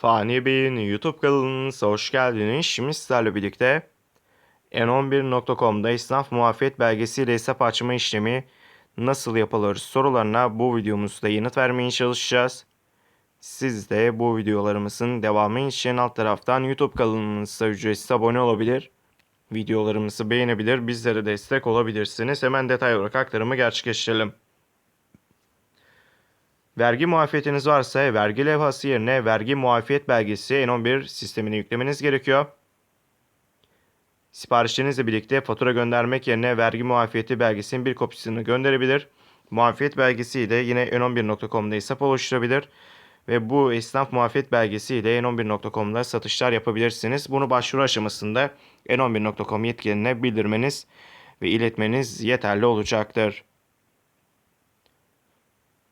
Fani Bey'in YouTube kanalınıza hoş geldiniz. Şimdi sizlerle birlikte n11.com'da esnaf muafiyet belgesiyle hesap açma işlemi nasıl yapılır sorularına bu videomuzda yanıt vermeye çalışacağız. Siz de bu videolarımızın devamı için alt taraftan YouTube kanalımıza ücretsiz abone olabilir. Videolarımızı beğenebilir, bizlere destek olabilirsiniz. Hemen detay olarak aktarımı gerçekleştirelim. Vergi muafiyetiniz varsa vergi levhası yerine vergi muafiyet belgesi N11 sistemine yüklemeniz gerekiyor. Siparişlerinizle birlikte fatura göndermek yerine vergi muafiyeti belgesinin bir kopyasını gönderebilir. Muafiyet belgesiyle yine n11.com'da hesap oluşturabilir. Ve bu esnaf muafiyet belgesiyle n11.com'da satışlar yapabilirsiniz. Bunu başvuru aşamasında n11.com yetkilerine bildirmeniz ve iletmeniz yeterli olacaktır.